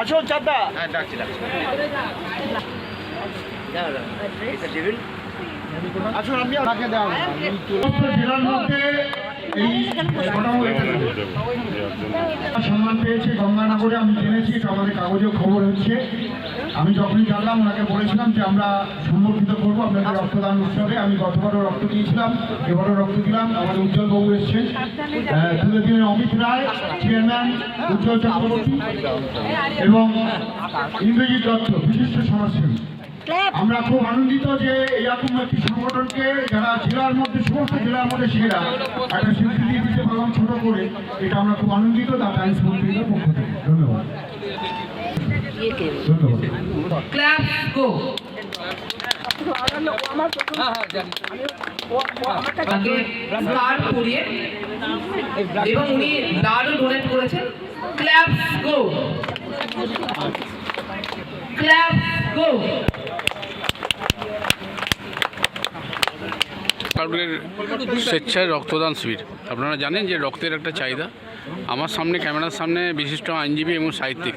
আসুন চাপটা জেলার সম্মান পেয়েছে গঙ্গানগরে আমি জেনেছি এটা আমাদের কাগজে খবর হচ্ছে। আমি যখনই জানলাম ওনাকে বলেছিলাম যে আমরা সম্পর্কিত করব আপনাদের রক্তদান উৎসবে। আমি গতবারও রক্ত দিয়েছিলাম এবারও রক্ত দিলাম আমাদের উজ্জ্বল বাবু এসছেন। আহ, তুলে দিলেন অমিত রায় চেয়ারম্যান উজ্জ্বল চক্রবর্তী এবং ইন্দ্রজিৎ দত্ত বিশিষ্ট সমাজসেবী। আমরা খুব আনন্দিত যে এরকম একটি সংগঠনকে যারা জেলার মধ্যে সমস্ত জেলার মধ্যে সেরা একটা স্বীকৃতি দিতে পারলাম ছোট করে এটা আমরা খুব আনন্দিত তার টাইমস মন্ত্রীদের পক্ষ থেকে। ধন্যবাদ। ধন্যবাদ। ক্লাব গো। তাকে স্কার পরিয়ে এবং উনি ব্লাডও ডোনেট করেছেন। ক্ল্যাপ গো। ক্ল্যাপ গো। কাউকের স্বেচ্ছায় রক্তদান শিবির। আপনারা জানেন যে রক্তের একটা চাহিদা। আমার সামনে, ক্যামেরার সামনে বিশিষ্ট আইনজীবী এবং সাহিত্যিক।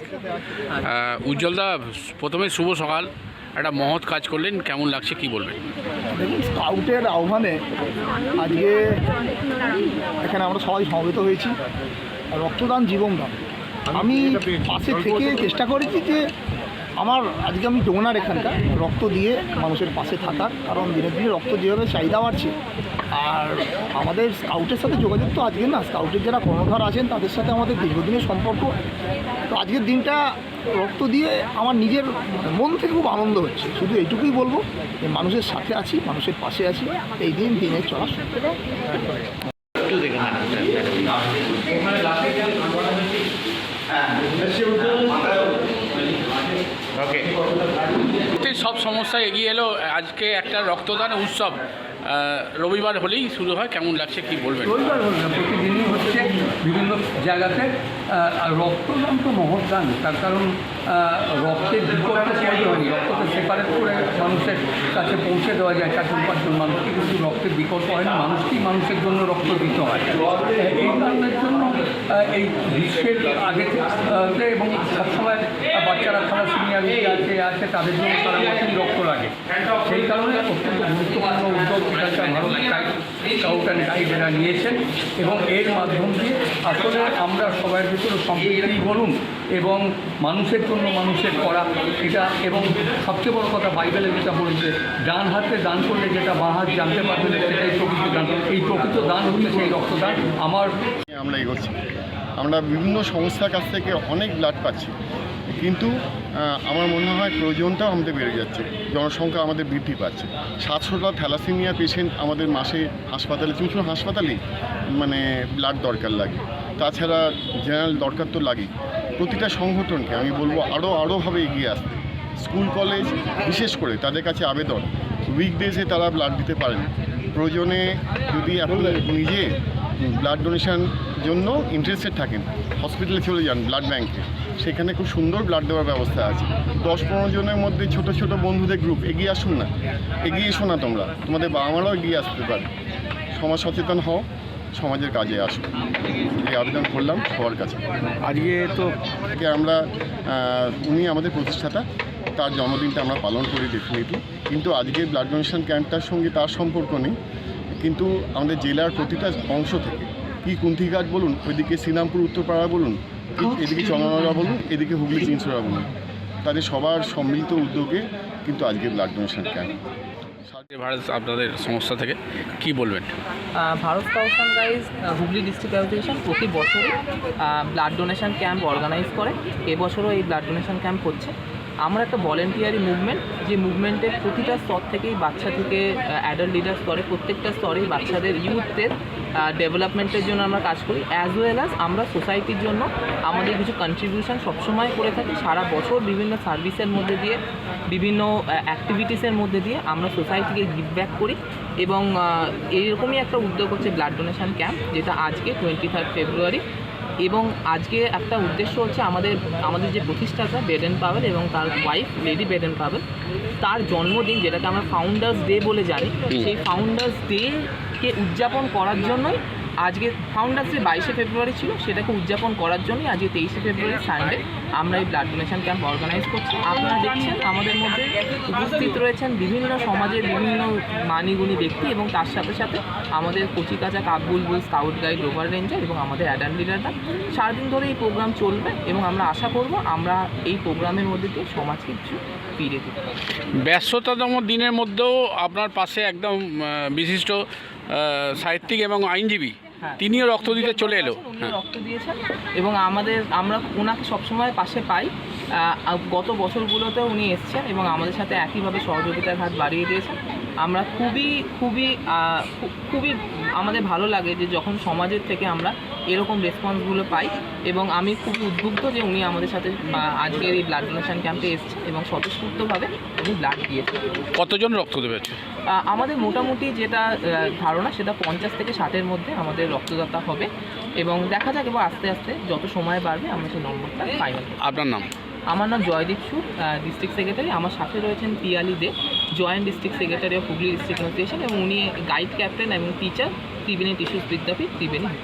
উজ্জ্বলদা, প্রথমে শুভ সকাল। একটা মহৎ কাজ করলেন, কেমন লাগছে, কি বলবেন? দেখুন, স্কাউটের আহ্বানে আজকে এখানে আমরা সবাই সমবেত হয়েছি। রক্তদান জীবনদান আমি পাশে থেকে চেষ্টা করেছি যে আমার, আজকে আমি ডোনার এখানকার, রক্ত দিয়ে মানুষের পাশে থাকার, কারণ দিনের দিনে রক্ত যেভাবে চাহিদা বাড়ছে, আর আমাদের স্কাউটের সাথে যোগাযোগ তো আজকে না স্কাউটের যারা কর্ণধার আছেন, তাদের সাথে আমাদের দীর্ঘদিনের সম্পর্ক। তো আজকের দিনটা রক্ত দিয়ে আমার নিজের মন থেকে খুব আনন্দ হচ্ছে। শুধু এইটুকুই বলব যে, মানুষের সাথে আছি, মানুষের পাশে আছি, এই দিন দিনের চলা শুরু। রক্তের সব সমস্যা এগিয়ে এলো, আজকে একটা রক্তদান উৎসব। রবিবার হলেই শুরু হয়, কেমন লাগছে, কি বলবেন? রবিবার হল প্রতিদিনই হচ্ছে বিভিন্ন জায়গাতে রক্তদান তো মহৎ দান তার কারণ রক্তের বিকল্প তৈরি হয়নি রক্তকে সেপারেট করে মানুষের কাছে পৌঁছে দেওয়া যায় চারজন পাঁচজন মানুষকে কিন্তু রক্তের বিকল্প হয় না, মানুষকেই মানুষের জন্য রক্ত দিতে হয়। এই কারণের জন্য এই গ্রীষ্মের আগে এবং আছে তাদের জন্য সারা বছরই রক্ত লাগে। সেই কারণে অত্যন্ত গুরুত্বপূর্ণ উদ্যোগ এখানকার ভারত স্কাউট নিয়েছেন এবং এর মাধ্যম দিয়ে আসলে আমরা সবার ভিতরে সম্প্রীতি বলুন এবং মানুষের জন্য মানুষের করা এটা এবং সবচেয়ে বড় কথা বাইবেলে যেটা বলেছে, ডান হাতে দান করলে যেটা বাঁ হাত জানতে পারবে না সেটাই প্রকৃত দান। এই প্রকৃত দান হচ্ছে সেই রক্তদান। আমার আমরা এগোচ্ছি। আমরা বিভিন্ন সংস্থার কাছ থেকে অনেক ব্লাড পাচ্ছি। কিন্তু আমার মনে হয় প্রয়োজনটাও আমাদের বেড়ে যাচ্ছে। জনসংখ্যা আমাদের বৃদ্ধি পাচ্ছে। সাতশোটা থ্যালাসিমিয়া পেশেন্ট আমাদের মাসে হাসপাতালে ছোটো হাসপাতালেই মানে ব্লাড দরকার লাগে। তাছাড়া জেনারেল দরকার তো লাগেই প্রতিটা সংগঠনকে আমি বলব আরও আরোভাবে এগিয়ে আসতে। স্কুল, কলেজ, বিশেষ করে তাদের কাছে আবেদন। উইকডেজে তারা ব্লাড দিতে পারেন। প্রয়োজনে যদি আপনি নিজে ব্লাড ডোনেশন জন্য ইন্টারেস্টেড থাকেন। হসপিটালে চলে যান ব্লাড ব্যাংকে সেখানে খুব সুন্দর ব্লাড দেওয়ার ব্যবস্থা আছে। দশ পনেরো জনের মধ্যে ছোট ছোট বন্ধুদের গ্রুপ এগিয়ে আসুন না। এগিয়ে এসো না তোমরা। তোমাদের বাবা মারাও এগিয়ে আসতে পারে। সমাজ সচেতন হও, সমাজের কাজে আসো। এই আবেদন করলাম সবার কাছে। আজকে তো আমরা উনি আমাদের প্রতিষ্ঠাতা, তার জন্মদিনটা আমরা পালন করি ডেফিনেটলি কিন্তু আজকে ব্লাড ডোনেশন ক্যাম্পটার সঙ্গে তার সম্পর্ক নেই। কিন্তু আমাদের জেলার প্রতিটা অংশ থেকে কি কুন্থিঘাট বলুন ওইদিকে শ্রীরামপুর উত্তরপাড়া বলুন এদিকে চন্দ্রনগরা বলুন এদিকে হুগলি চিনসোড়া বলুন। তাদের সবার সম্মিলিত উদ্যোগে কিন্তু আজকে ব্লাড ডোনেশন ক্যাম্প। ভারত আপনাদের সংস্থা থেকে কি বলবেন? Bharat scouts guides Hooghly district association প্রতি বছরই ব্লাড ডোনেশন ক্যাম্প অর্গানাইজ করে। এবছরও এই ব্লাড ডোনেশন ক্যাম্প হচ্ছে। আমরা একটা ভলেন্টিয়ারি মুভমেন্ট যে মুভমেন্টের প্রতিটা স্তর থেকেই বাচ্চা থেকে অ্যাডাল্ট লিডার স্তরে, প্রত্যেকটা স্তরেই বাচ্চাদের ইউথদের ডেভেলপমেন্টের জন্য আমরা কাজ করি অ্যাজ ওয়েল অ্যাজ আমরা সোসাইটির জন্য আমাদের কিছু কন্ট্রিবিউশন সবসময় করে থাকি। সারা বছর বিভিন্ন সার্ভিসের মধ্যে দিয়ে, বিভিন্ন অ্যাক্টিভিটিসের মধ্যে দিয়ে আমরা সোসাইটিকে গিভ ব্যাক করি এবং এইরকমই একটা উদ্যোগ হচ্ছে ব্লাড ডোনেশন ক্যাম্প যেটা আজকে টোয়েন্টি ফেব্রুয়ারি এবং আজকে একটা উদ্দেশ্য হচ্ছে আমাদের আমাদের যে প্রতিষ্ঠাতা বেডেন পাবেল এবং তার ওয়াইফ লেডি বেডেন পাবেল তার জন্মদিন যেটাকে আমরা ফাউন্ডার্স ডে বলে জানি সেই ফাউন্ডার্স ডে কে উদযাপন করার জন্যই আজকে ফাউন্ডার্স ডে বাইশে ফেব্রুয়ারি ছিল, সেটাকে উদযাপন করার জন্যই আজকে তেইশে ফেব্রুয়ারি সানডে আমরা এই ব্লাড ডোনেশন ক্যাম্প অর্গানাইজ করছি আপনারা দেখছেন, আমাদের মধ্যে উপস্থিত রয়েছেন বিভিন্ন সমাজের বিভিন্ন মানিগুণী ব্যক্তি এবং তার সাথে সাথে আমাদের কচিকাচা কাকবুলবুল স্কাউট গাইড রোভার রেঞ্জার এবং আমাদের অ্যাডাল্ট লিডাররা সারাদিন ধরে এই প্রোগ্রাম চলবে এবং আমরা আশা করব আমরা এই প্রোগ্রামের মধ্যে দিয়ে সমাজকে কিছু ফিরে দিতে ব্যস্ততম দিনের মধ্যেও আপনার পাশে একদম বিশিষ্ট সাহিত্যিক এবং আইনজীবী। তিনিও রক্ত দিতে চলে এলো। উনি হ্যাঁ। রক্ত দিয়েছেন এবং আমাদের আমরা ওনাকে সবসময় পাশে পাই। গত বছরগুলোতে উনি এসছেন এবং আমাদের সাথে একইভাবে সহযোগিতার হাত বাড়িয়ে দিয়েছেন। আমরা খুবই খুবই খুবই আমাদের ভালো লাগে যে যখন সমাজের থেকে আমরা এরকম রেসপন্সগুলো পাই এবং আমি খুব উদ্বুদ্ধ যে উনি আমাদের সাথে আজকের এই ব্লাড ডোনেশন ক্যাম্পে এসছেন এবং স্বতঃস্ফূর্তভাবে উনি ব্লাড দিয়েছেন। কতজন রক্ত দেবে আমাদের মোটামুটি যেটা ধারণা সেটা পঞ্চাশ থেকে ষাটের মধ্যে আমাদের রক্তদাতা হবে এবং দেখা যাক এবার আস্তে আস্তে যত সময় বাড়বে আমরা সেই নম্বরটা ফাইনাল আপনার নাম? আমার নাম জয়দীপ সুর ডিস্ট্রিক্ট সেক্রেটারি আমার সাথে রয়েছেন Piyali Dey. Joint district secretary of Hooghly district association এবং উনি গাইড ক্যাপ্টেন এবং টিচার ত্রিবেণী টিশুস বিদ্যাপীঠ ত্রিবেণী।